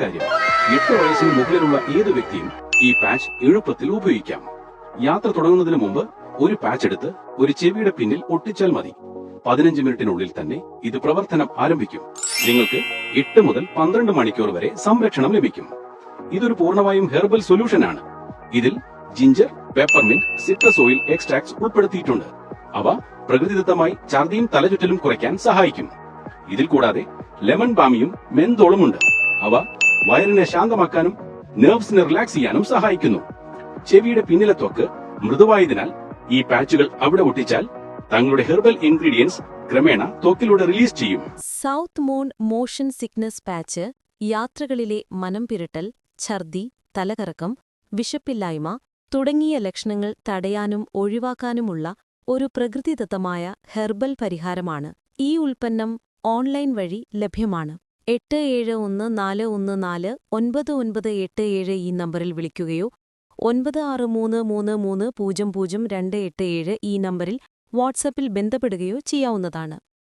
കാര്യം എട്ട് വയസ്സിന് മുകളിലുള്ള ഏത് വ്യക്തിയും ഈ പാച്ച് എളുപ്പത്തിൽ ഉപയോഗിക്കാം. യാത്ര തുടങ്ങുന്നതിന് മുമ്പ് ഒരു പാച്ച് എടുത്ത് ഒരു ചെവിയുടെ പിന്നിൽ ഒട്ടിച്ചാൽ മതി. പതിനഞ്ച് മിനിറ്റിനുള്ളിൽ തന്നെ ഇത് പ്രവർത്തനം ആരംഭിക്കും. നിങ്ങൾക്ക് എട്ട് മുതൽ പന്ത്രണ്ട് മണിക്കൂർ വരെ സംരക്ഷണം ലഭിക്കും. ഇതൊരു പൂർണമായും ഹെർബൽ സൊല്യൂഷൻ ആണ്. ഇതിൽ ginger peppermint citrus oil extracts ഉൾപ്പെടുത്തിയിട്ടുണ്ട്. അവ പ്രകൃതിദത്തമായി ഛർദിയും തലചുറ്റലും കുറയ്ക്കാൻ സഹായിക്കും. ഇതിൽ കൂടാതെ ലെമൺ ബാമിയും മെന്തോളും ഉണ്ട്. അവ വയറിനെ ശാന്തമാക്കാനും നെർവ്സിനെ റിലാക്സ് ചെയ്യാനും സഹായിക്കുന്നു. ചെവിയുടെ പിന്നിലെ ത്വക്ക് മൃദുവായതിനാൽ ഈ പാച്ചുകൾ അവിടെ ഒട്ടിച്ചാൽ തങ്ങളുടെ ഹെർബൽ ഇൻഗ്രീഡിയൻസ് ക്രമേണ ത്വക്കിലൂടെ റിലീസ് ചെയ്യും. South Moon motion sickness patch യാത്രകളിലെ മനം പിരട്ടൽ ഛർദി തലകറക്കം വിശപ്പില്ലായ്മ തുടങ്ങിയ ലക്ഷണങ്ങൾ തടയാനും ഒഴിവാക്കാനുമുള്ള ഒരു പ്രകൃതിദത്തമായ ഹെർബൽ പരിഹാരമാണ്. ഈ ഉൽപ്പന്നം ഓൺലൈൻ വഴി ലഭ്യമാണ്. എട്ട് ഏഴ് ഒന്ന് നാല് ഒന്ന് നാല് ഒൻപത് ഒൻപത് എട്ട് ഏഴ് ഈ നമ്പറിൽ വിളിക്കുകയോ ഒൻപത് ആറ് മൂന്ന് മൂന്ന് മൂന്ന് പൂജ്യം പൂജ്യം രണ്ട് എട്ട് ഏഴ് ഈ നമ്പറിൽ വാട്സപ്പിൽ ബന്ധപ്പെടുകയോ ചെയ്യാവുന്നതാണ്.